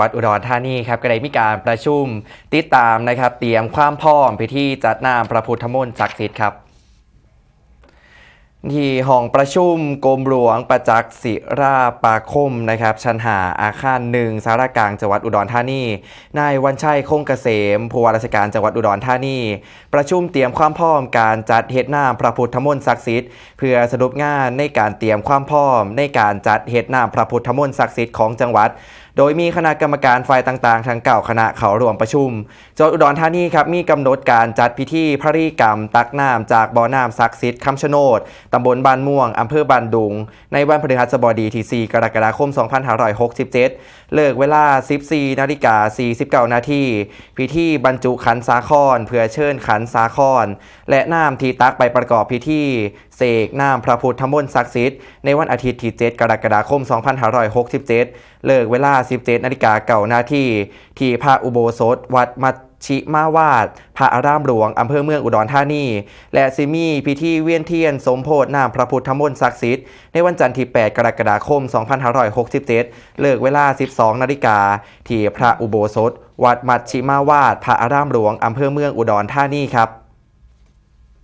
วัดอุดรธานีครับก็ได้มีการประชุมติดตามนะครับ เตรียมความพร้อมพิธีจัดน้ำพระพุทธมนต์ศักดิ์สิทธิ์ครับ ที่ห้องประชุมกรมหลวงประจักษ์ศิราปาคมนะครับชั้นหาอาคารหนึ่งสารกลางจังหวัดอุดรธานีนายวันชัยคงเกษมผู้ว่าราชการจังหวัดอุดรธานี ประชุมเตรียมความพร้อมการจัดเฮ็ดน้ำพระพุทธมนต์ศักดิ์สิทธิ์เพื่อสรุปงานในการเตรียมความพร้อม ในการจัดเฮ็ดน้ำพระพุทธมนต์ศักดิ์สิทธิ์ของจังหวัดโดยมีคณะกรรมการฝ่ายต่างๆทั้งเก่าคณะเขารวมประชุมจังหวัดอุดรธานีครับมีกำหนดการจัดพิธีพระรีกรรม ตักน้ำจากบ่อน้ำศักดิ์สิทธิ์คำชะโนดตำบลบ้านม่วง อำเภอบ้านดุง ในวันพฤหัสบดีที่4กรกฎาคม 2567 เลิกเวลา 14นาฬิกา49 นาที พิธีบรรจุขันสาครเพื่อเชิญขันสาครและน้ำทีตักไปประกอบพิธีเสกน้ำพระพุทธมนต์ศักดิ์สิทธิ์ในวันอาทิตย์ที่7กรกฎาคม 2567 เลิกเวลา 17นาฬิกาเก่านาทีที่พระอุโบสถวัดมัช ชิมาวาดพระอารามหลวงอำเภอเมืองอุดรธานี และซิมีพิธีเวียนเทียน สมโพธินามพระพุทธมนต์ศักดิ์สิทธิ์ในวันจันทร์ที่ 8 กรกฎาคม 2567 เลิกเวลา 12 นาฬิกา ที่พระอุโบสถ วัดมัชชิมาวาดพระอารามหลวงอำเภอเมืองอุดรธานีครับ